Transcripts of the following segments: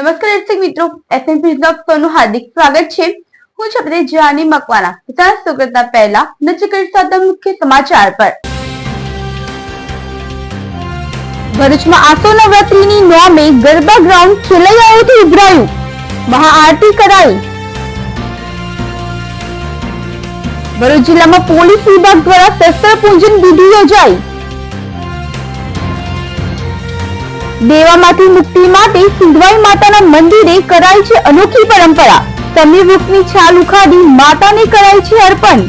નમસ્કાર દર્શક મિત્રો એસએનપી બ્લોગ પરનું હાર્દિક સ્વાગત છે. હું છું પ્રદેશ જાની મકવાના વિચાર શરૂ પહેલા નજર કરીશું મુખ્ય સમાચાર પર. ભરૂચમાં આસો નવરાત્રીની નોમે ગરબા ગ્રાઉન્ડ ખેલૈયાઓથી ઉભરાયું. મહાઆરતી કરાઈ. ભરૂચ જિલ્લામાં પોલીસ વિભાગ દ્વારા શસ્ત્ર પૂજન વિધિ યોજાઈ. દેવામાંથી મુક્તિ માટે સિંધવાઈ માતાના મંદિરે કરાય છે અનોખી પરંપરા. સમી વૃક્ષની છાલ ઉખાડી માતાને કરાય છે અર્પણ.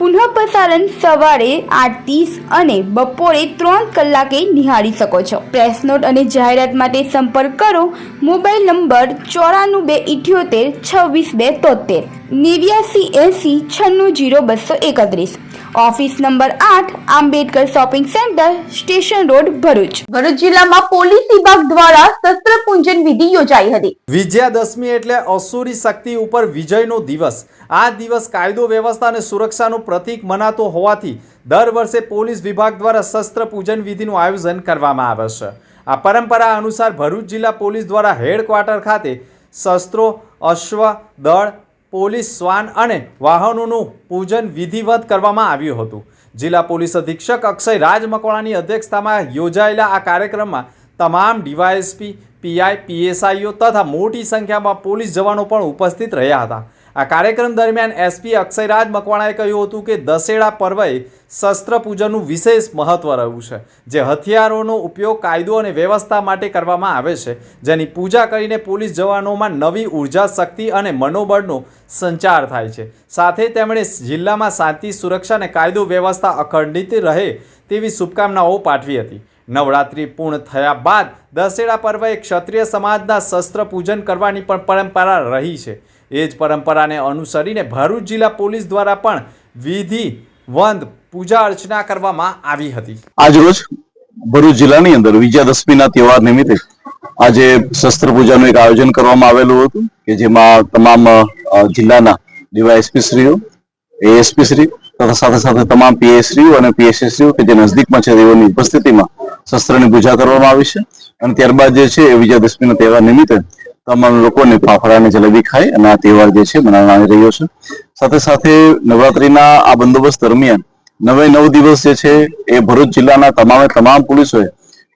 પુનઃ પ્રસારણ સવારે આઠ ત્રીસ અને બપોરે ત્રણ કલાકે નિહાળી શકો છો. પ્રેસ નોટ અને જાહેરાત માટે સંપર્ક કરો. મોબાઈલ નંબર ચોરાણું બે ઇઠ્યોતેર છવ્વીસ બે તોતેર. નેવ્યાસી એંસી છન્નું જીરો બસો એકત્રીસ. ઓફિસ નંબર આઠ Ambedkar shopping centre station road Bharuch. Bharuch જિલ્લામાં પોલીસ વિભાગ દ્વારા શસ્ત્ર પૂજન વિધિ યોજાઈ હતી. વિજયાદશમી એટલે અસુરી શક્તિ ઉપર વિજયનો દિવસ. આ દિવસ કાયદો વ્યવસ્થા અને સુરક્ષાનું પ્રતીક મનાતો હોવાથી દર વર્ષે પોલીસ વિભાગ દ્વારા શસ્ત્ર પૂજન વિધિનું આયોજન કરવામાં આવે છે. આ પરંપરા અનુસાર ભરૂચ જિલ્લા પોલીસ દ્વારા હેડક્વાર્ટર ખાતે શસ્ત્રો, અશ્વ, દળ, પોલીસ શ્વાન અને વાહનોનું પૂજન વિધિવત કરવામાં આવ્યું હતું. જિલ્લા પોલીસ અધિક્ષક અક્ષય રાજ મકવાણાની અધ્યક્ષતામાં યોજાયેલા આ કાર્યક્રમમાં તમામ ડીવાયએસપી, પીઆઈ, પીએસઆઈઓ તથા મોટી સંખ્યામાં પોલીસ જવાનો પણ ઉપસ્થિત રહ્યા હતા. આ કાર્યક્રમ દરમિયાન એસપી અક્ષયરાજ મકવાણાએ કહ્યું હતું કે દશેરા પર્વએ શસ્ત્ર પૂજનનું વિશેષ મહત્વ રહ્યું છે, જે હથિયારોનો ઉપયોગ કાયદો અને વ્યવસ્થા માટે કરવામાં આવે છે, જેની પૂજા કરીને પોલીસ જવાનોમાં નવી ઊર્જા શક્તિ અને મનોબળનો સંચાર થાય છે. સાથે તેમણે જિલ્લામાં શાંતિ, સુરક્ષા અને કાયદો વ્યવસ્થા અખંડિત રહે તેવી શુભકામનાઓ પાઠવી હતી. નવરાત્રિ પૂર્ણ થયા બાદ દશેરા પર્વએ ક્ષત્રિય સમાજના શસ્ત્ર પૂજન કરવાની પણ પરંપરા રહી છે. એ જ પરંપરાને અનુસરીને ભરૂચ જિલ્લા પોલીસ દ્વારા પણ વિધિવંત પૂજા અર્ચના કરવામાં આવી હતી. આજરોજ ભરૂચ જિલ્લાની અંદર વિજયાદશમીના તહેવાર નિમિત્તે આજે શસ્ત્ર પૂજાનું એક આયોજન કરવામાં આવેલું હતું કે જેમાં તમામ જિલ્લાના જિલ્લાના એસપી શ્રીઓ, એએસપી શ્રી તથા સાથે સાથે તમામ પીએસશ્રીઓ અને પીએસસી શ્રીઓ કે જે નજદીકમાં છે તેઓની ઉપસ્થિતિમાં શસ્ત્રની પૂજા કરવામાં આવી છે. અને ત્યારબાદ જે છે એ વિજયાદશમીના તહેવાર નિમિત્તે તમામ લોકોને ફાફડા અને જલેબી ખાય અને આ તહેવાર જે છે મનાવવામાં રહ્યો છે. સાથે સાથે નવરાત્રીના આ બંદોબસ્ત દરમિયાન નવે નવ દિવસ જે છે એ ભરૂચ જિલ્લાના તમામે તમામ પોલીસોએ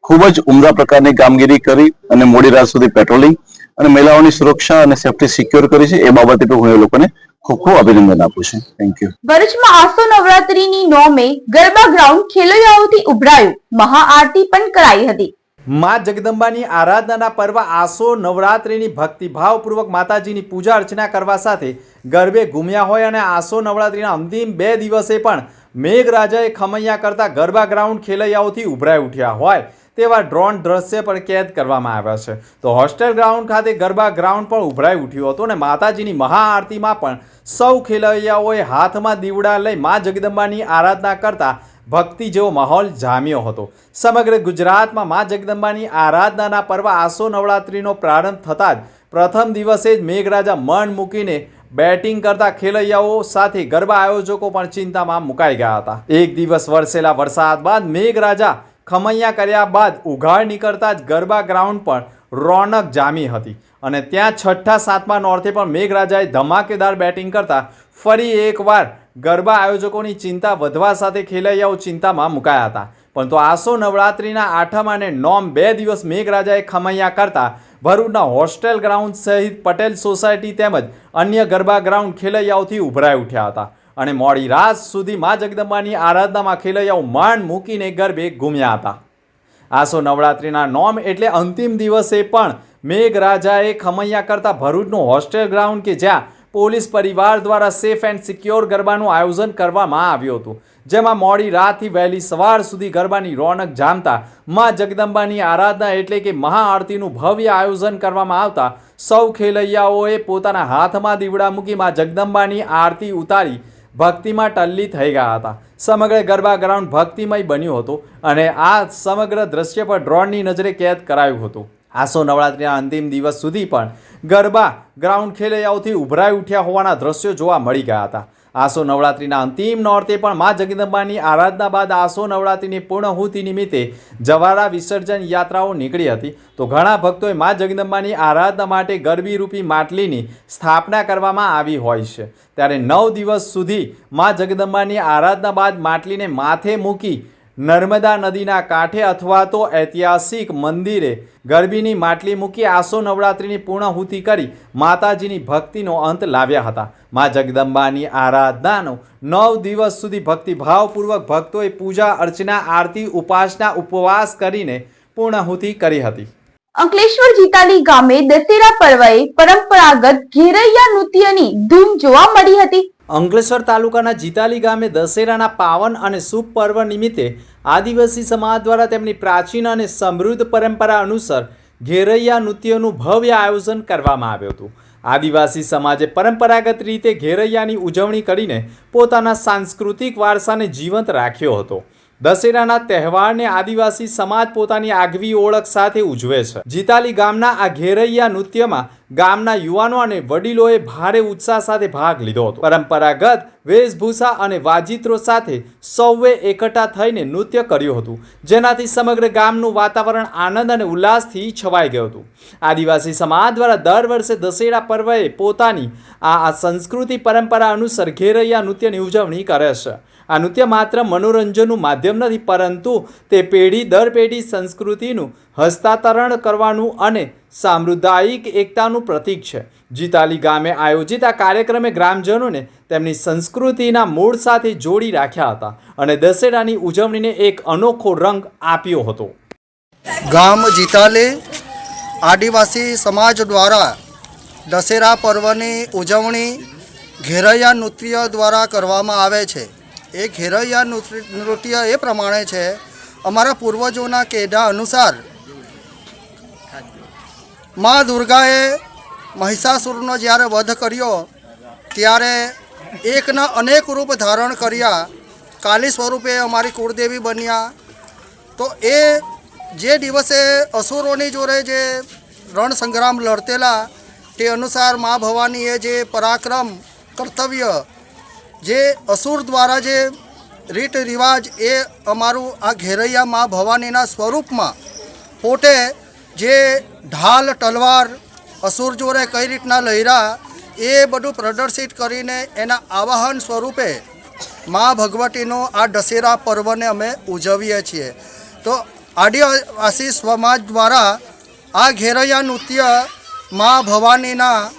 ખૂબ જ ઉમદા પ્રકારની કામગીરી કરી અને મોડી રાત સુધી પેટ્રોલિંગ અને મહિલાઓની સુરક્ષા અને સેફટી સિક્યોર કરી છે. એ બાબતે પણ હું એ લોકોને ખૂબ ખૂબ અભિનંદન આપું છું. થેન્ક યુ ભરૂચમાં આસો નવરાત્રીની નોમે ગરબા ગ્રાઉન્ડ ખેલૈયાઓથી ઉભરાયું. મહાઆરતી પણ કરાઈ હતી. મા જગદંબાની આરાધનાના પર્વ આસો નવરાત્રિની ભક્તિભાવપૂર્વક માતાજીની પૂજા અર્ચના કરવા સાથે ગરબે ઘૂમ્યા હોય અને આસો નવરાત્રિના અંતિમ બે દિવસે પણ મેઘરાજાએ ખમૈયા કરતા ગરબા ગ્રાઉન્ડ ખેલૈયાઓથી ઉભરાઈ ઉઠ્યા હોય તેવા ડ્રોન દ્રશ્ય પણ કેદ કરવામાં આવ્યા છે. તો હોસ્ટેલ ગ્રાઉન્ડ ખાતે ગરબા ગ્રાઉન્ડ પણ ઉભરાઈ ઉઠ્યું હતું અને માતાજીની મહાઆરતીમાં પણ સૌ ખેલૈયાઓએ હાથમાં દીવડા લઈ મા જગદંબાની આરાધના કરતા ભક્તિ જેવો માહોલ જામ્યો હતો. સમગ્ર ગુજરાતમાં મા જગદંબાની આરાધનાના પર્વ આસો નવરાત્રિનો પ્રારંભ થતાં જ પ્રથમ દિવસે જ મેઘરાજા મન મૂકીને બેટિંગ કરતા ખેલૈયાઓ સાથે ગરબા આયોજકો પણ ચિંતામાં મુકાઈ ગયા હતા. એક દિવસ વરસેલા વરસાદ બાદ મેઘરાજા ખમૈયા કર્યા બાદ ઉઘાડ નીકળતા જ ગરબા ગ્રાઉન્ડ પણ રોનક જામી હતી અને ત્યાં છઠ્ઠા સાતમા નોર્થે પણ મેઘરાજાએ ધમાકેદાર બેટિંગ કરતા ફરી એકવાર ગરબા આયોજકોની ચિંતા વધવા સાથે ખેલૈયાઓ ચિંતામાં મુકાયા હતા. પરંતુ આસો નવરાત્રિના આઠમ અને નોમ બે દિવસ મેઘરાજાએ ખમૈયા કરતા ભરૂચના હોસ્ટેલ ગ્રાઉન્ડ સહિત પટેલ સોસાયટી તેમજ અન્ય ગરબા ગ્રાઉન્ડ ખેલૈયાઓથી ઉભરાઈ ઉઠ્યા હતા અને મોડી રાત સુધી મા જગદંબાની આરાધનામાં ખેલૈયાઓ માંડ મૂકીને ગરબે ઘૂમ્યા હતા. આસો નવરાત્રિના નોમ એટલે અંતિમ દિવસે પણ મેઘરાજાએ ખમૈયા કરતા ભરૂચનું હોસ્ટેલ ગ્રાઉન્ડ કે જ્યાં પોલીસ પરિવાર દ્વારા સેફ એન્ડ સિક્યોર ગરબાનું આયોજન કરવામાં આવ્યું હતું. જેમાં મોડી રાતથી વહેલી સવાર સુધી ગરબાની રોનક જામતા મા જગદંબાની આરાધના એટલે કે મહાઆરતીનું ભવ્ય આયોજન કરવામાં આવતા સૌ ખેલૈયાઓએ પોતાના હાથમાં દીવડા મૂકી મા જગદંબાની આરતી ઉતારી ભક્તિમાં ટલ્લી થઈ ગયા હતા. સમગ્ર ગરબા ગ્રાઉન્ડ ભક્તિમય બન્યું હતું અને આ સમગ્ર દ્રશ્ય પર ડ્રોનની નજરે કેદ કરાયું હતું. આસો નવરાત્રિના અંતિમ દિવસ સુધી પણ ગરબા ગ્રાઉન્ડ ખેલૈયાઓથી ઉભરાઈ ઉઠ્યા હોવાના દ્રશ્યો જોવા મળી ગયા હતા. આસો નવરાત્રિના અંતિમ નોરતે પણ મા જગદંબાની આરાધના બાદ આસો નવરાત્રિની પૂર્ણહુતિ નિમિત્તે જવારા વિસર્જન યાત્રાઓ નીકળી હતી. તો ઘણા ભક્તોએ મા જગદંબાની આરાધના માટે ગરબી રૂપી માટલીની સ્થાપના કરવામાં આવી હોય છે. ત્યારે નવ દિવસ સુધી મા જગદંબાની આરાધના બાદ માટલીને માથે મૂકી નર્મદા નદીના કાંઠે અથવા તો ઐતિહાસિક મંદિરે ગરબીની માટલી મૂકી આસો નવરાત્રિની પૂર્ણાહુતિ કરી માતાજીની ભક્તિનો અંત લાવ્યા હતા. મા જગદંબાની આરાધનાનો નવ દિવસ સુધી ભક્તિભાવપૂર્વક ભક્તોએ પૂજા, અર્ચના, આરતી, ઉપાસના, ઉપવાસ કરીને પૂર્ણાહુતિ કરી હતી. અંકલેશ્વર જીતાલી ગામે દશેરા પર્વએ પરંપરાગત ઘેરૈયા નૃત્યની ધૂમ જોવા મળી હતી. અંકલેશ્વર તાલુકાના જીતાલી ગામે દશેરાના પાવન અને શુભ પર્વ નિમિત્તે આદિવાસી સમાજ દ્વારા તેમની પ્રાચીન અને સમૃદ્ધ પરંપરા અનુસાર ઘેરૈયા નૃત્યનું ભવ્ય આયોજન કરવામાં આવ્યું હતું. આદિવાસી સમાજે પરંપરાગત રીતે ઘેરૈયાની ઉજવણી કરીને પોતાના સાંસ્કૃતિક વારસાને જીવંત રાખ્યો હતો. દશેરાના તહેવારને આદિવાસી સમાજ પોતાની આગવી ઓળખ સાથે ઉજવે છે. જીતાલી ગામના આ ઘેરૈયા નૃત્યમાં ગામના યુવાનો અને વડીલોએ ભારે ઉત્સાહ સાથે ભાગ લીધો હતો. પરંપરાગત વેશભૂષા અને વાજિત્રો સાથે સૌએ એકઠા થઈને નૃત્ય કર્યું હતું, જેનાથી સમગ્ર ગામનું વાતાવરણ આનંદ અને ઉલ્લાસથી છવાઈ ગયું હતું. આદિવાસી સમાજ દ્વારા દર વર્ષે દશેરા પર્વએ પોતાની આ સંસ્કૃતિ પરંપરા અનુસાર ઘેરૈયા નૃત્યની ઉજવણી કરે છે. આ નૃત્ય માત્ર મનોરંજનનું માધ્યમ નથી, પરંતુ તે પેઢી દર પેઢી સંસ્કૃતિનું હસ્તાંતરણ કરવાનું અને સામુદાયિક એકતાનું પ્રતીક છે. જીતાલી ગામે આયોજિત આ કાર્યક્રમે ગ્રામજનોને તેમની સંસ્કૃતિના મૂળ સાથે જોડી રાખ્યા હતા અને દશેરાની ઉજવણીને એક અનોખો રંગ આપ્યો હતો. ગામ જીતાલે આદિવાસી સમાજ દ્વારા દશેરા પર્વની ઉજવણી ઘેરૈયા નૃત્ય દ્વારા કરવામાં આવે છે. એ ઘેરૈયા નૃત્ય એ પ્રમાણે છે. અમારા પૂર્વજોના કેડા અનુસાર મા દુર્ગાએ મહિષાસુરનો જ્યારે વધ કર્યો, ત્યારે એકના અનેક રૂપ ધારણ કર્યા. કાલી સ્વરૂપે અમારી કુળદેવી બન્યા. તો એ જે દિવસે અસુરોની જોડે જે રણ સંગ્રામ લડતેલા, તે અનુસાર મા ભવાનીએ જે પરાક્રમ કર્તવ્ય જે અસુર દ્વારા જે રીત રિવાજ એ અમારું આ ઘેરૈયા મા ભવાનીના સ્વરૂપમાં પોતે જે ઢાલ, તલવાર, અસુર જોડે કઈ રીતના લહેરા એ બધું પ્રદર્શિત કરીને એના આવાહન સ્વરૂપે મા ભગવતીનો આ દશેરા પર્વને અમે ઉજવીએ છીએ. તો આદિવાસી સમાજ દ્વારા આ ઘેરૈયા નૃત્ય મા ભવાનીના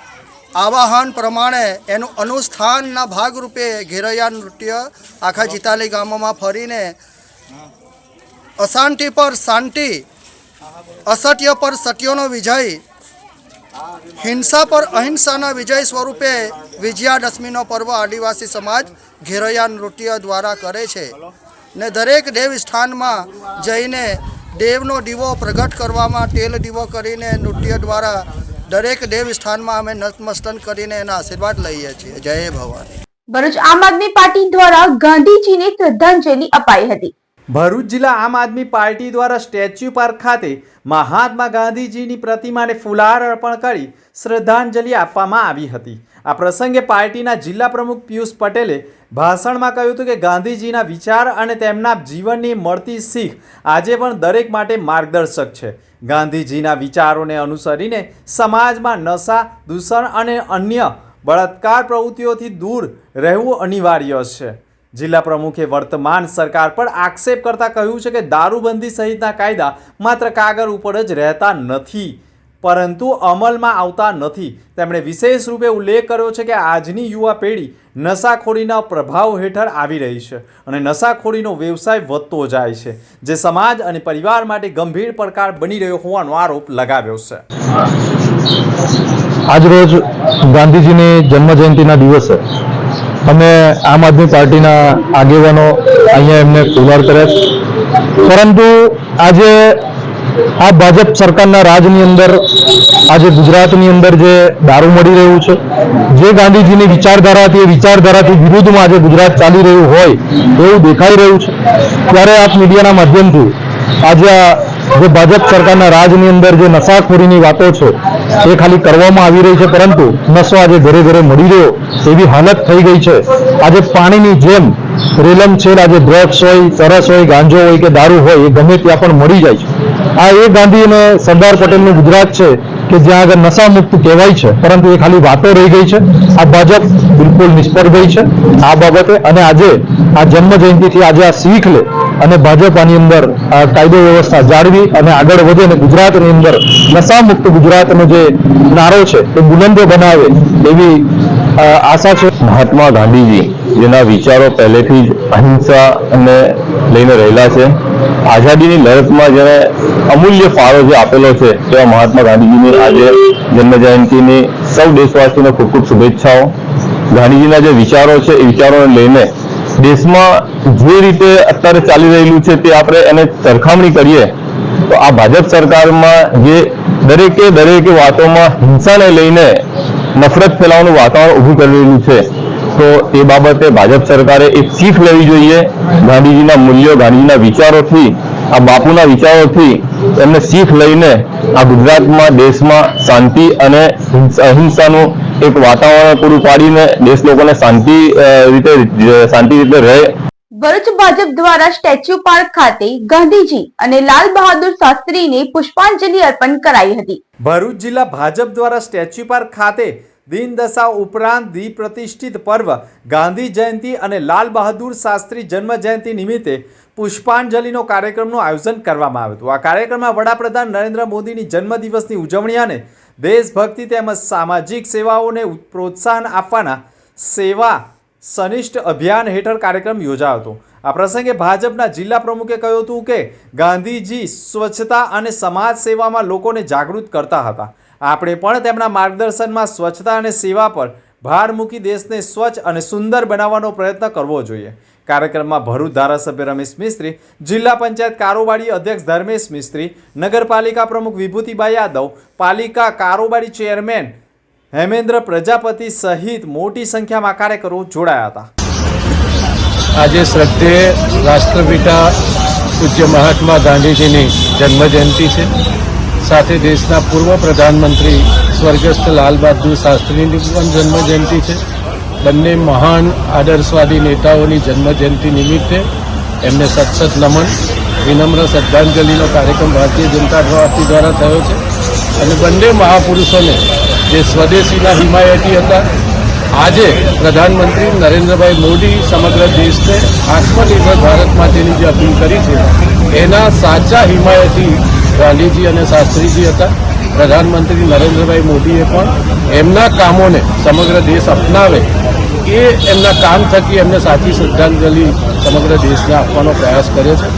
આવાહન પ્રમાણે એનું અનુષ્ઠાનના ભાગરૂપે ઘેરૈયા નૃત્ય આખા જીતાલી ગામોમાં ફરીને અશાંતિ પર શાંતિ, અસત્ય પર સત્યનો વિજય, હિંસા પર અહિંસાના વિજય સ્વરૂપે વિજયાદશમીનો પર્વ આદિવાસી સમાજ ઘેરૈયા નૃત્ય દ્વારા કરે છે ને દરેક દેવ સ્થાનમાં જઈને દેવનો દીવો પ્રગટ કરવામાં તેલ દીવો કરીને નૃત્ય દ્વારા દરેક દેવ સ્થાનમાં અમે નતમસ્તન કરીને એના આશીર્વાદ લઈએ છીએ. જય ભવાની. ભરૂચ આમ આદમી પાર્ટી દ્વારા ગાંધીજીને શ્રદ્ધાંજલિ અપાઈ હતી. ભરૂચ જિલ્લા આમ આદમી પાર્ટી દ્વારા સ્ટેચ્યુ પાર્ક ખાતે મહાત્મા ગાંધીજીની પ્રતિમાને ફુલહાર અર્પણ કરી શ્રદ્ધાંજલિ આપવામાં આવી હતી. આ પ્રસંગે પાર્ટીના જિલ્લા પ્રમુખ પિયુષ પટેલે ભાષણમાં કહ્યું હતું કે ગાંધીજીના વિચાર અને તેમના જીવનની મળતી શીખ આજે પણ દરેક માટે માર્ગદર્શક છે. ગાંધીજીના વિચારોને અનુસરીને સમાજમાં નશા, દૂષણ અને અન્ય બળાત્કાર પ્રવૃત્તિઓથી દૂર રહેવું અનિવાર્ય છે. જિલ્લા પ્રમુખે વર્તમાન સરકાર પર આક્ષેપ કરતા કહ્યું છે કે દારૂબંધી સહિતના કાયદા માત્ર કાગળ ઉપર જ રહેતા નથી, પરંતુ અમલમાં આવતા નથી. તેમણે વિશેષ રૂપે ઉલ્લેખ કર્યો છે કે આજની યુવા પેઢી નશાખોરીના પ્રભાવ હેઠળ આવી રહી છે અને નશાખોરીનો વ્યવસાય વધતો જાય છે, જે સમાજ અને પરિવાર માટે ગંભીર પડકાર બની રહ્યો હોવાનો આરોપ લગાવ્યો છે. આજરોજ ગાંધીજીની જન્મ જયંતિના દિવસે અમે આમ આદમી પાર્ટીના આગેવાનો અહીંયા એમને ફુલહાર કર્યા પરંતુ આજે આ ભાજપ સરકારના રાજની અંદર, આજે ગુજરાતની અંદર જે દારૂ મળી રહ્યું છે, જે ગાંધીજીની વિચારધારાથી એ વિચારધારાથી વિરુદ્ધમાં આજે ગુજરાત ચાલી રહ્યું હોય એવું દેખાઈ રહ્યું છે. ત્યારે આપ મીડિયાના માધ્યમથી આજે આ જે ભાજપ સરકારના રાજની અંદર જે નશાખોરીની વાતો છે, એ ખાલી કરવામાં આવી રહી છે, પરંતુ નશો આજે ઘરે ઘરે મળી રહ્યો. એવી હાલત થઈ ગઈ છે. આજે પાણીની જેમ રેલમ છેલ આજે ડ્રગ્સ હોય, ચરસ હોય, ગાંજો હોય કે દારૂ હોય, એ ગમે ત્યાં પણ મળી જાય છે. આ એ ગાંધી અને સરદાર પટેલનું ગુજરાત છે કે જ્યાં આગળ નશા મુક્ત કહેવાય છે, પરંતુ એ ખાલી વાતો રહી ગઈ છે. આ ભાજપ બિલકુલ નિષ્ફળ ગઈ છે આ બાબતે. અને આજે આ જન્મ જયંતિથી આજે આ શીખ લે. અને ભાજપ આની અંદર કાયદો વ્યવસ્થા જાળવી અને આગળ વધે અને ગુજરાતની અંદર નશામુક્ત ગુજરાતનો જે નારો છે, એ બુલંદો બનાવે એવી આશા છે. મહાત્મા ગાંધીજી, જેના વિચારો પહેલેથી જ અહિંસા અને લઈને રહેલા છે, આઝાદીની લડતમાં જેને અમૂલ્ય ફાળો જે આપેલો છે, તેવા મહાત્મા ગાંધીજીની આજે જન્મ જયંતિની સૌ દેશવાસીઓને ખૂબ ખૂબ શુભેચ્છાઓ. ગાંધીજીના જે વિચારો છે, એ વિચારોને લઈને દેશમાં જે રીતે અત્યારે ચાલી રહેલું છે તે આપણે એને સરખામણી કરીએ, તો આ ભાજપ સરકારમાં જે દરેકે દરેક વાતોમાં હિંસાને લઈને નફરત ફેલાવાનું વાતાવરણ ઊભું કરેલું છે, તો એ બાબતે ભાજપ સરકારે એક શીખ લેવી જોઈએ. ગાંધીજીના મૂલ્યો, ગાંધીજીના વિચારોથી, આ બાપુના વિચારોથી એમને શીખ લઈને આ ગુજરાતમાં, દેશમાં શાંતિ અને હિંસા- અહિંસાનું એક વાતાવરણ પૂરું પાડીને દેશ લોકોને શાંતિ રીતે શાંતિ રીતે રહે. ભરૂચ ભાજપ દ્વારા સ્ટેચ્યુ પાર્ક ખાતે ગાંધીજી અને લાલ બહાદુર શાસ્ત્રીને પુષ્પાંજલિ અર્પણ કરાઈ હતી. ભરૂચ જિલ્લા ભાજપ દ્વારા સ્ટેચ્યુ પાર્ક ખાતે દિનદશા ઉપરાંત દ્વિપ્રતિષ્ઠિત પર્વ ગાંધી જયંતિ અને લાલ બહાદુર શાસ્ત્રી જન્મ જયંતિ નિમિત્તે પુષ્પાંજલિનો કાર્યક્રમનું આયોજન કરવામાં આવ્યું હતું. આ કાર્યક્રમમાં વડાપ્રધાન નરેન્દ્ર મોદીની જન્મદિવસની ઉજવણી અને દેશભક્તિ તેમજ સામાજિક સેવાઓને પ્રોત્સાહન આપવાના સેવા સનિષ્ઠ અભિયાન હેઠળ કાર્યક્રમ યોજાયો હતો. આ પ્રસંગે ભાજપના જિલ્લા પ્રમુખે કહ્યું હતું કે ગાંધીજી સ્વચ્છતા અને સમાજ સેવામાં લોકોને જાગૃત કરતા હતા. આપણે પણ તેમના માર્ગદર્શનમાં સ્વચ્છતા અને સેવા પર ભાર મૂકી દેશને સ્વચ્છ અને સુંદર બનાવવાનો પ્રયત્ન કરવો જોઈએ. કાર્યક્રમમાં ભરૂચ ધારાસભ્ય રમેશ મિસ્ત્રી, જિલ્લા પંચાયત કારોબારી અધ્યક્ષ ધર્મેશ મિસ્ત્રી, નગરપાલિકા પ્રમુખ વિભૂતિભાઈ યાદવ, પાલિકા કારોબારી ચેરમેન હેમેન્દ્ર પ્રજાપતિ સહિત મોટી સંખ્યામાં કાર્યકરો જોડાયા હતા. આજે શ્રદ્ધે રાષ્ટ્રપિતા પૂજ્ય મહાત્મા ગાંધીજીની જન્મજયંતિ છે. સાથે દેશના પૂર્વ પ્રધાનમંત્રી સ્વર્ગસ્થ લાલ બહાદુર શાસ્ત્રીની પણ જન્મજયંતિ છે. બંને મહાન આદર્શવાદી નેતાઓની જન્મજયંતિ નિમિત્તે એમને સતસત નમન, વિનમ્ર શ્રદ્ધાંજલિનો કાર્યક્રમ ભારતીય જનતા પાર્ટી દ્વારા થયો છે. અને બંને મહાપુરુષોને જે સ્વદેશીના હિમાયતી હતા, આજે પ્રધાનમંત્રી નરેન્દ્રભાઈ મોદી સમગ્ર દેશને આત્મનિર્ભર ભારત માટેની જે અપીલ કરી છે, એના સાચા હિમાયતી ગાંધીજી અને શાસ્ત્રીજી હતા. પ્રધાનમંત્રી નરેન્દ્રભાઈ મોદીએ પણ એમના કામોને સમગ્ર દેશ અપનાવે એ એમના કામ થકી એમને સાચી શ્રદ્ધાંજલિ સમગ્ર દેશને આપવાનો પ્રયાસ કર્યો છે.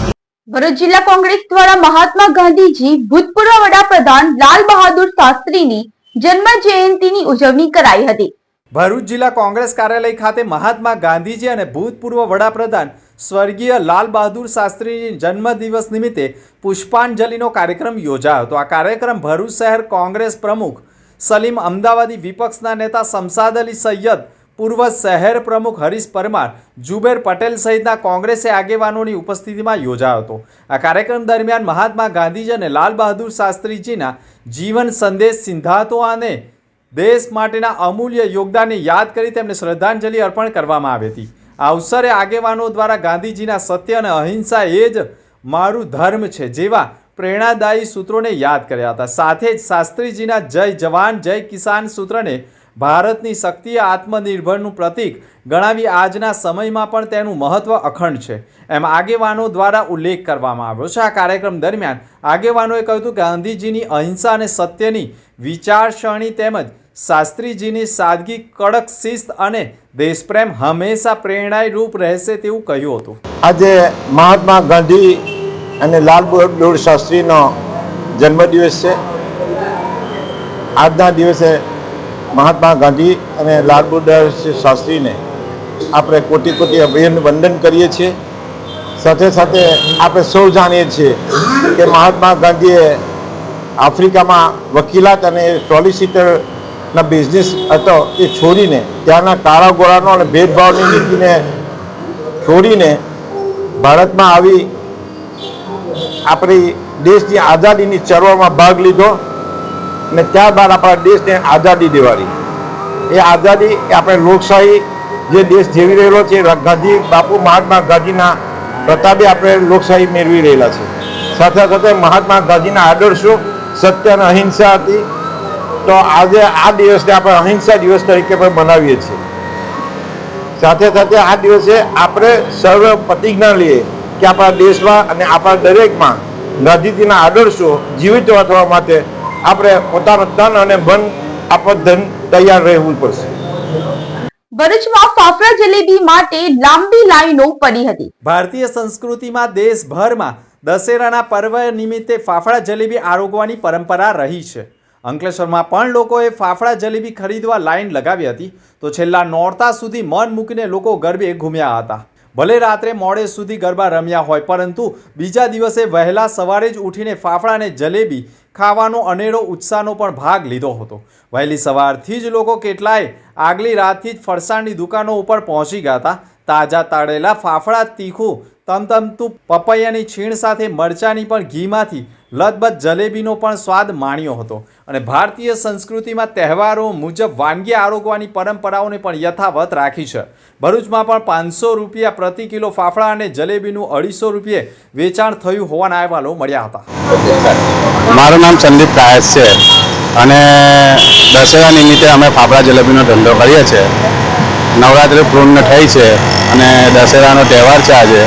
ભરૂચ જિલ્લા કોંગ્રેસ દ્વારા મહાત્મા ગાંધીજી ભૂતપૂર્વ વડાપ્રધાન લાલ બહાદુર શાસ્ત્રીની જન્મ જયંતિની ઉજવણી કરાઈ હતી. ભરૂચ જિલ્લા કોંગ્રેસ કાર્યાલય ખાતે મહાત્મા ગાંધીજી અને ભૂતપૂર્વ વડાપ્રધાન સ્વર્ગીય લાલ બહાદુર શાસ્ત્રીની જન્મદિવસ નિમિત્તે પુષ્પાંજલિનો કાર્યક્રમ યોજાયો હતો. આ કાર્યક્રમ ભરૂચ શહેર કોંગ્રેસ પ્રમુખ સલીમ અમદાવાદી વિપક્ષના નેતા શમસાદ અલી સૈયદ, પૂર્વ શહેર પ્રમુખ હરીશ પરમાર, જુબેર પટેલ સહિતના કોંગ્રેસે આગેવાનોની ઉપસ્થિતિમાં યોજાયો હતો. આ કાર્યક્રમ દરમિયાન મહાત્મા ગાંધીજી અને લાલ બહાદુર શાસ્ત્રીજીના જીવન સંદેશ સિદ્ધાંતો અને દેશ માટેના અમૂલ્ય યોગદાનને યાદ કરી તેમને શ્રદ્ધાંજલિ અર્પણ કરવામાં આવી હતી. અવસરે આગેવાનો દ્વારા ગાંધીજીના સત્ય અને અહિંસા એ જ મારું ધર્મ છે જેવા પ્રેરણાદાયી સૂત્રોને યાદ કર્યા હતા. સાથે જ શાસ્ત્રીજીના જય જવાન, જય કિસાન સૂત્રને ભારતની શક્તિ આત્મનિર્ભરનું પ્રતીક ગણાવી આજના સમયમાં પણ તેનું મહત્વ અખંડ છે. એમ આગેવાનો દ્વારા ઉલ્લેખ કરવામાં આવ્યો છે. આ કાર્યક્રમ દરમિયાન આગેવાનોએ કહ્યું હતું ગાંધીજીની અહિંસા અને સત્યની વિચારસરણી તેમજ શાસ્ત્રીજીની સાદગી કડક શિસ્ત અને દેશપ્રેમ હંમેશા પ્રેરણારૂપ રહેશે તેવું કહ્યું હતું. આજે મહાત્મા ગાંધી અને લાલ બહાદુર શાસ્ત્રીનો જન્મદિવસ છે. આજના દિવસે મહાત્મા ગાંધી અને લાલ બહાદુર શાસ્ત્રીને આપણે કોટી કોટી અભિનંદન કરીએ છીએ. સાથે સાથે આપણે સૌ જાણીએ છીએ કે મહાત્મા ગાંધીએ આફ્રિકામાં વકીલાત અને સોલિસિટરના બિઝનેસ હતો, એ છોડીને, ત્યાંના કાળા ગોળાનો અને ભેદભાવની નીતિને છોડીને ભારતમાં આવી આપણી દેશની આઝાદીની ચળવળમાં ભાગ લીધો અને ત્યારબાદ આપણા દેશને આઝાદી દેવાડી. એ આઝાદી આપણે લોકશાહી જે દેશ જેવી રહેલો છે, ગાંધી બાપુ મહાત્મા ગાંધીના પ્રતાપે આપણે લોકશાહી મેળવી રહેલા છે. સાથે સાથે મહાત્મા ગાંધીના આદર્શો, સત્ય અને અહિંસા હતી. તો આજે આ દિવસને આપણે અહિંસા દિવસ તરીકે પણ મનાવીએ છીએ. સાથે સાથે આ દિવસે આપણે સર્વ પ્રતિજ્ઞા લઈએ કે આપણા દેશમાં અને આપણા દરેકમાં ગાંધીજીના આદર્શો જીવિત રાખવા માટે આપણે પોતાનું તન અને મન આપણું ધન તૈયાર રહેવું પડશે. ભરૂચમાં ફાફડા જલેબી માટે લાંબી લાઈનો પડી હતી. ભારતીય સંસ્કૃતિમાં દેશભરમાં દશેરાના પર્વ નિમિત્તે ફાફડા જલેબી આરોગવાની પરંપરા રહી છે. અંકલેશ્વરમાં પણ લોકોએ ફાફડા જલેબી ખરીદવા લાઈન લગાવી હતી. તો છેલ્લા નોરતા સુધી મન મૂકીને લોકો ગરબે ઘૂમ્યા હતા. ભલે રાત્રે મોડે સુધી ગરબા રમ્યા હોય, પરંતુ બીજા દિવસે વહેલા સવારે જ ઉઠીને ફાફડા અને જલેબી ખાવાનો અનેરો ઉત્સાહનો પણ ભાગ લીધો હતો. વહેલી સવારથી જ લોકો કેટલાય આગલી રાતથી જ ફરસાણની દુકાનો ઉપર પહોંચી ગયા હતા. તાજા તળેલા ફાફડા, તીખું, તમતમતું પપૈયાની છીણ સાથે મરચાની પણ ઘીમાંથી લતબત જલેબીનો પણ સ્વાદ માણ્યો હતો અને ભારતીય સંસ્કૃતિમાં તહેવારો મુજબ વાનગી આરોગવાની પરંપરાઓને પણ યથાવત રાખી છે. ભરૂચમાં પણ પાંચસો રૂપિયા પ્રતિ કિલો ફાફડા અને જલેબીનું અઢીસો રૂપિયે વેચાણ થયું હોવાના અહેવાલો મળ્યા હતા. મારું નામ સંદીપ કાયસ છે અને દશેરા નિમિત્તે અમે ફાફડા જલેબીનો ધંધો કરીએ છીએ. નવરાત્રિ પૂર્ણ થઈ છે અને દશેરાનો તહેવાર છે આજે.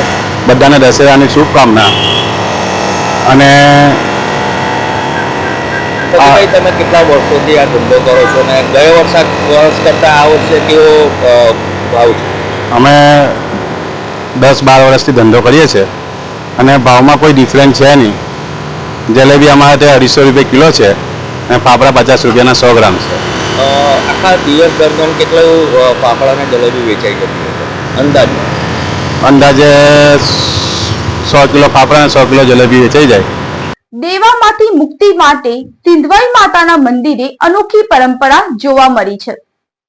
બધાને દશેરાની શુભકામના. અને તમે કેટલા વર્ષોથી આ ધંધો કરો છો ને ગયે વર્ષ વર્ષ કરતા આ વર્ષે કેવો ભાવ છે? અમે દસ બાર વર્ષથી ધંધો કરીએ છીએ અને ભાવમાં કોઈ ડિફરન્સ છે નહીં. જલેબી અમારે ત્યાં અઢીસો રૂપિયા કિલો છે અને પાપડા પચાસ રૂપિયાના સો ગ્રામ છે. આખા દિવસ દરમિયાન કેટલું પાપડા અને જલેબી વેચાઈ જતી અંદાજ? અંદાજે સો કિલો ફાફડા અને સો કિલો જલેબી વેચાઈ જાય. દેવામાંથી મુક્તિ માટે સિંધવાઈ માતાના મંદિરે અનોખી પરંપરા જોવા મળી છે.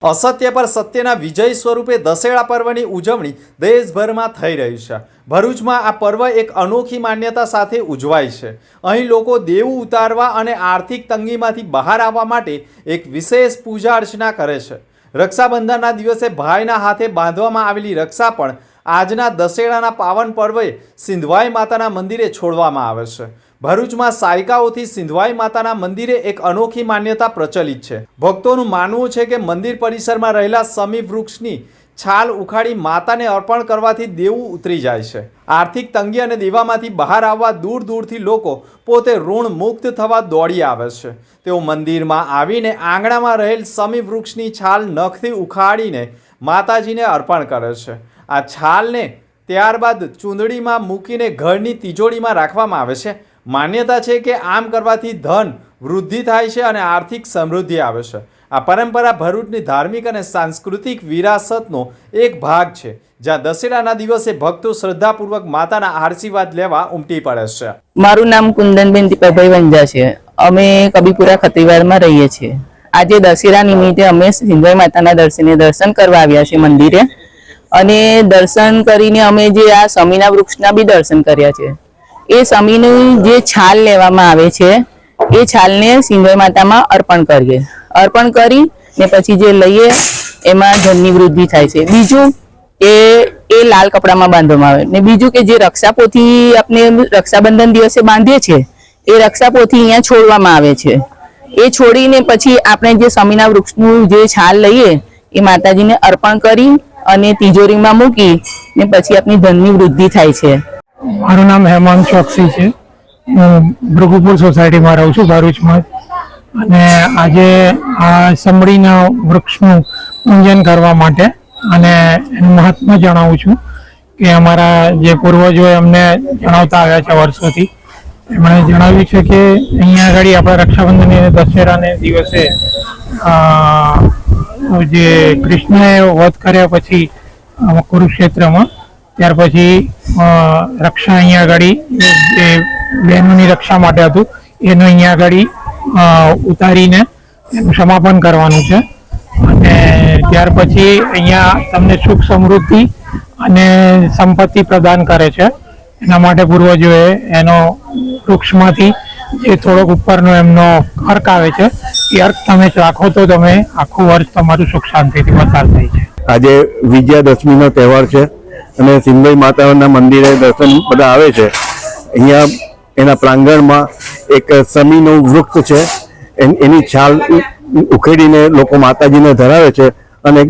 અસત્ય પર સત્યના વિજય સ્વરૂપે દશેરા પર્વની ઉજવણી દેશભરમાં થઈ રહી છે. ભરૂચમાં આ પર્વ એક અનોખી માન્યતા સાથે ઉજવાય છે. અહીં લોકો દેવું ઉતારવા અને આર્થિક તંગીમાંથી બહાર આવવા માટે એક વિશેષ પૂજા અર્ચના કરે છે. રક્ષાબંધનના દિવસે ભાઈના હાથે બાંધવામાં આવેલી રક્ષા પણ આજના દશેરાના પાવન પર્વે સિંધવાઈ માતાના મંદિરે છોડવામાં આવે છે. ભરૂચમાં સાયકાઓથી સિંધવાઈ માતાના મંદિરે એક અનોખી માન્યતા પ્રચલિત છે. ભક્તોનું માનવું છે કે મંદિર પરિસરમાં રહેલા સમી વૃક્ષની છાલ ઉખાડી માતાને અર્પણ કરવાથી દેવું ઉતરી જાય છે. આર્થિક તંગી અને દેવામાંથી બહાર આવવા દૂર દૂરથી લોકો પોતે ઋણ મુક્ત થવા દોડી આવે છે. તેઓ મંદિરમાં આવીને આંગણામાં રહેલ સમી વૃક્ષની છાલ નખથી ઉખાડીને માતાજીને અર્પણ કરે છે. આ છાલને ત્યારબાદ ચૂંદડીમાં મૂકીને ઘરની તિજોરીમાં રાખવામાં આવે છે. માન્યતા છે કે આમ કરવાથી ધન વૃદ્ધિ થાય છે અને આર્થિક સમૃદ્ધિ આવે છે. આ પરંપરા ભરૂચની ધાર્મિક અને સાંસ્કૃતિક વિરાસતનો એક ભાગ છે, જ્યાં દશેરાના દિવસે ભક્તો શ્રદ્ધાપૂર્વક માતાના આશીર્વાદ લેવા ઉમટી પડે છે. મારું નામ કુંદનબેન દીપાભાઈ વંજા છે. અમે કબીપુરા ખત્રીવાડમાં રહીએ છીએ. આજે દશેરા નિમિત્તે અમે સિંધવાઈ માતાના દર્શને દર્શન કરવા આવ્યા છીએ મંદિરે. અને દર્શન કરીને અમે જે આ સમીના વૃક્ષના બી દર્શન કર્યા છે. એ સમીની જે છાલ લેવામાં આવે છે, એ છાલને સિંધવાઈ માતામાં અર્પણ કરીએ. અર્પણ કરી ને પછી જે લઈએ, એમાં ધનની વૃદ્ધિ થાય છે. બીજું એ એ લાલ કપડામાં બાંધવામાં આવે. ને બીજું કે જે રક્ષાપોથી આપણે રક્ષાબંધન દિવસે બાંધીએ છીએ એ રક્ષાપોથી અહીંયા છોડવામાં આવે છે. એ છોડીને પછી આપણે જે સમીના વૃક્ષનું જે છાલ લઈએ, એ માતાજીને અર્પણ કરી અને તિજોરીમાં મૂકી ને પછી આપની ધનની વૃદ્ધિ થાય છે. મારું નામ હેમંત ચોકસી છે. હું ભૃગુપુર સોસાયટીમાં રહું છું, ભરૂચમાં. અને આજે આ સમડીના વૃક્ષનું પૂજન કરવા માટે અને એનું મહાત્મા જણાવું છું કે અમારા જે પૂર્વજો અમને જણાવતા આવ્યા છે વર્ષોથી, એમણે જણાવ્યું છે કે અહીંયા આગળ આપણા રક્ષાબંધન દશેરાને દિવસે જે કૃષ્ણએ વધ કર્યા પછી કુરુક્ષેત્રમાં, ત્યાર પછી રક્ષા અહીંયા આગળ, એ બહેનોની રક્ષા માટે હતું, એનું અહીંયા આગળ ઉતારીને એનું સમાપન કરવાનું છે. અને ત્યાર પછી અહીંયા તમને સુખ સમૃદ્ધિ અને સંપત્તિ પ્રદાન કરે છે. એના માટે પૂર્વજોએ એનો વૃક્ષમાંથી જે થોડોક ઉપરનો એમનો અર્ક આવે છે. એ અર્ક તમે રાખો તો તમે આખું વર્ષ તમારું સુખ શાંતિથી પસાર થાય છે. આજે વિજયાદશમીનો તહેવાર છે અને સિંધઈ માતાના મંદિરે દર્શન બધા આવે છે. અહીંયા એના પ્રાંગણમાં એક સમીનું વૃક્ષ છે. એની છાલ ઉખેડીને લોકો માતાજીને ધરાવે છે અને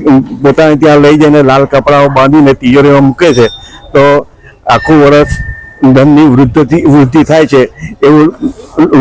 પોતાને ત્યાં લઈ જઈને લાલ કપડાઓ બાંધીને તિજોરીમાં મૂકે છે. તો આખું વર્ષ ધનની વૃદ્ધિ વૃદ્ધિ થાય છે એવું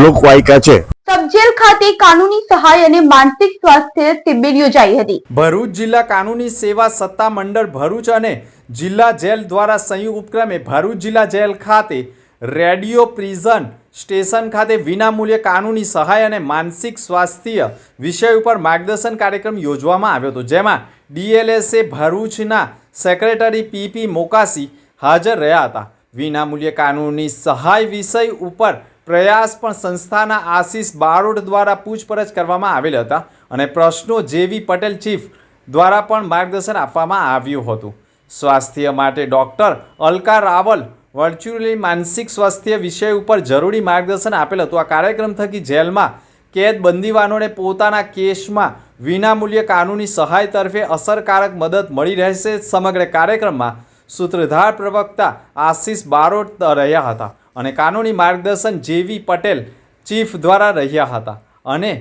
લોકવાયકા છે. સબજેલ ખાતે કાનૂની સહાય અને માનસિક સ્વાસ્થ્ય શિબિર યોજાઈ હતી. ભરૂચ જિલ્લા કાનૂની સેવા સત્તા મંડળ ભરૂચ અને જિલ્લા જેલ દ્વારા સંયુક્ત ઉપક્રમે ભરૂચ જિલ્લા જેલ ખાતે રેડિયો પ્રિઝન સ્ટેશન ખાતે વિનામૂલ્યે કાનૂની સહાય અને માનસિક સ્વાસ્થ્ય વિષય ઉપર માર્ગદર્શન કાર્યક્રમ યોજવામાં આવ્યો હતો. જેમાં ડીએલએસએ ભરૂચના સેક્રેટરી પીપી મોકાસી હાજર રહ્યા હતા. વિનામૂલ્યે કાનૂની સહાય વિષય ઉપર પ્રયાસ પણ સંસ્થાના આશીષ બારોટ દ્વારા પૂછપરછ કરવામાં આવેલ હતા અને પ્રશ્નો જેવી પટેલ ચીફ દ્વારા પણ માર્ગદર્શન આપવામાં આવ્યું હતું. સ્વાસ્થ્ય માટે ડૉક્ટર અલકા રાવલ વર્ચ્યુઅલી માનસિક સ્વાસ્થ્ય વિષય ઉપર જરૂરી માર્ગદર્શન આપેલ હતું. આ કાર્યક્રમ થકી જેલમાં કેદ બંદીવાનોને પોતાના કેસમાં વિનામૂલ્ય કાનૂની સહાય તરફે અસરકારક મદદ મળી રહેશે સમગ્ર કાર્યક્રમમાં સૂત્રધાર પ્રવક્તા આશીષ બારોટ રહ્યા હતા અને કાનૂની માર્ગદર્શન જેવી પટેલ ચીફ દ્વારા રહ્યા હતા અને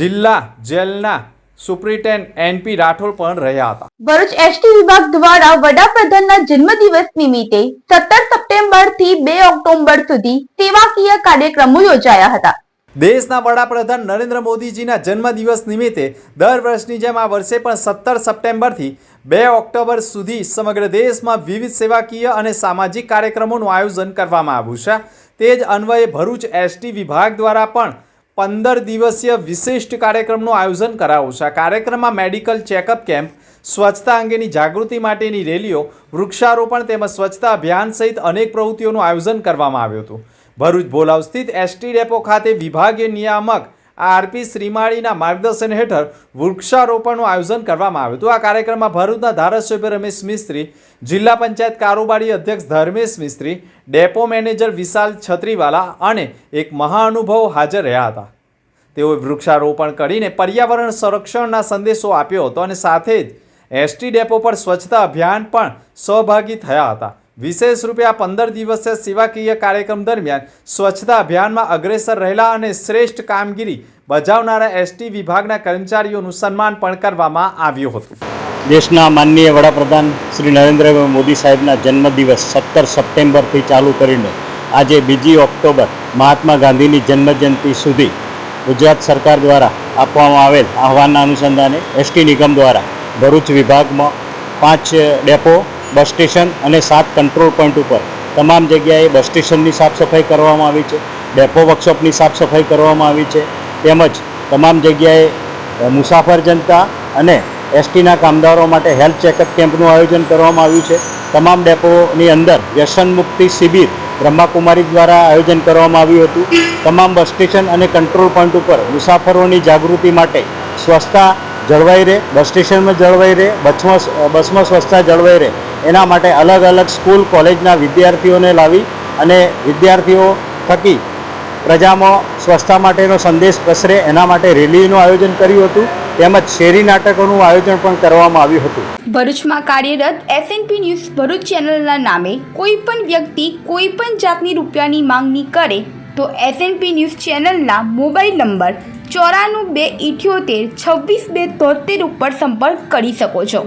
જિલ્લા જેલના સુપ્રિન્ટેન્ડ એનપી રાઠોડ પણ રહ્યા હતા. ભરૂચ એસટી વિભાગ દ્વારા વડાપ્રધાનના જન્મદિવસ નિમિત્તે સત્તર સપ્ટેમ્બરથી બે ઓક્ટોબર સુધી સેવાકીય કાર્યક્રમો યોજાયા હતા. દેશના વડાપ્રધાન નરેન્દ્ર મોદીજીના જન્મદિવસ નિમિત્તે દર વર્ષની જેમ આ વર્ષે પણ સત્તર સપ્ટેમ્બરથી બે ઓક્ટોબર સુધી સમગ્ર દેશમાં વિવિધ સેવાકીય અને સામાજિક કાર્યક્રમોનું આયોજન કરવામાં આવ્યું છે. તે જ અન્વયે ભરૂચ એસટી વિભાગ દ્વારા પણ પંદર દિવસીય વિશિષ્ટ કાર્યક્રમનું આયોજન કરાવ્યું છે. કાર્યક્રમમાં મેડિકલ ચેકઅપ કેમ્પ, સ્વચ્છતા અંગેની જાગૃતિ માટેની રેલીઓ, વૃક્ષારોપણ તેમજ સ્વચ્છતા અભિયાન સહિત અનેક પ્રવૃત્તિઓનું આયોજન કરવામાં આવ્યું હતું. ભરૂચ ભોલાવ સ્થિત એસટી ડેપો ખાતે વિભાગીય નિયામક આરપી શ્રીમાળીના માર્ગદર્શન હેઠળ વૃક્ષારોપણનું આયોજન કરવામાં આવ્યું હતું. આ કાર્યક્રમમાં ભરૂચના ધારાસભ્ય રમેશ મિસ્ત્રી, જિલ્લા પંચાયત કારોબારી અધ્યક્ષ ધર્મેશ મિસ્ત્રી, ડેપો મેનેજર વિશાલ છત્રીવાલા અને એક મહાનુભવ હાજર રહ્યા હતા. તેઓએ વૃક્ષારોપણ કરીને પર્યાવરણ સંરક્ષણના સંદેશો આપ્યો હતો અને સાથે જ એસટી ડેપો પર સ્વચ્છતા અભિયાન પણ સહભાગી થયા હતા. વિશેષ રૂપે આ પંદર દિવસીય સેવાકીય કાર્યક્રમ દરમિયાન સ્વચ્છતા અભિયાનમાં અગ્રેસર રહેલા અને શ્રેષ્ઠ કામગીરી બજાવનારા એસટી વિભાગના કર્મચારીઓનું સન્માન પણ કરવામાં આવ્યું હતું. દેશના માનનીય વડાપ્રધાન શ્રી નરેન્દ્રભાઈ મોદી સાહેબના જન્મદિવસ સત્તર સપ્ટેમ્બરથી ચાલુ કરીને આજે બીજી ઓક્ટોબર મહાત્મા ગાંધીની જન્મજયંતિ સુધી ગુજરાત સરકાર દ્વારા આપવામાં આવેલ આહવાનના અનુસંધાને એસટી નિગમ દ્વારા ભરૂચ વિભાગમાં પાંચ ડેપો બસ સ્ટેશન અને સાત કંટ્રોલ પોઈન્ટ ઉપર. તમામ જગ્યાએ બસ સ્ટેશનની સાફ સફાઈ કરવામાં આવી છે, ડેપો વર્કશોપની સાફ સફાઈ કરવામાં આવી છે, તેમજ તમામ જગ્યાએ મુસાફર જનતા અને એસટીના કામદારો માટે હેલ્થ ચેકઅપ કેમ્પનું આયોજન કરવામાં આવ્યું છે. તમામ ડેપોની અંદર વ્યસન મુક્તિ શિબિર બ્રહ્માકુમારી દ્વારા આયોજન કરવામાં આવ્યું હતું. તમામ બસ સ્ટેશન અને કંટ્રોલ પોઈન્ટ ઉપર મુસાફરોની જાગૃતિ માટે સ્વચ્છતા જળવાઈ રહે, બસ સ્ટેશનમાં જળવાઈ રહે, બસમાં બસમાં સ્વચ્છતા જળવાઈ રહે. એના માટે અલગ અલગ સ્કૂલ, કોલેજના વિદ્યાર્થીઓને લાવી અને વિદ્યાર્થીઓ થકી પ્રજામાં સ્વચ્છતા માટેનો સંદેશ પ્રસરે, એના માટે રેલીનું આયોજન કર્યું હતું, તેમજ શેરી નાટકોનું આયોજન પણ કરવામાં આવ્યું હતું. ભરૂચમાં કાર્યરત એસએનપી ન્યૂઝ ભરૂચ ચેનલના નામે કોઈ પણ વ્યક્તિ કોઈ પણ જાતની રૂપિયાની માંગણી કરે, તો એસએનપી ન્યૂઝ ચેનલના મોબાઈલ નંબર ચોરાણું બે ઇઠ્યોતેર છવ્વીસ બે તોતેર ઉપર સંપર્ક કરી શકો છો.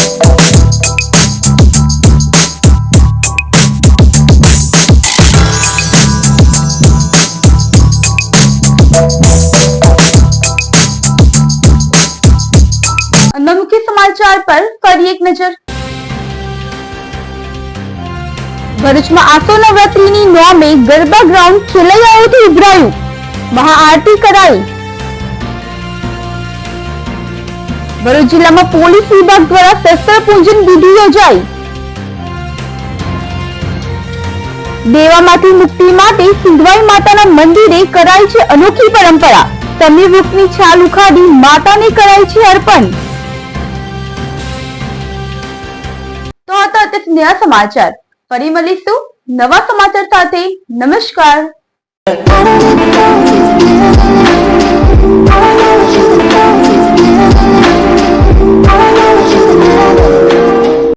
સમાચાર પર ફરી એક નજર. ભરૂચમાં આસો નવરાત્રીની નોમે ગરબા ગ્રાઉન્ડ ખેલૈયાઓથી ઉભરાયું. મહાઆરતી કરાઈ. ભરૂચ જિલ્લામાં પોલીસ વિભાગ દ્વારા શસ્ત્ર પૂજન વિધિ યોજાઈ. દેવામાંથી મુક્તિ માટે સિંધવાઈ માતાના મંદિરે કરાય છે અનોખી પરંપરા. સમી વૃક્ષની છાલ ઉખાડી માતાને કરાય છે અર્પણ. તો હતા અત્યારે નયા સમાચાર ફરી મળીશું નવા સમાચાર સાથે નમસ્કાર.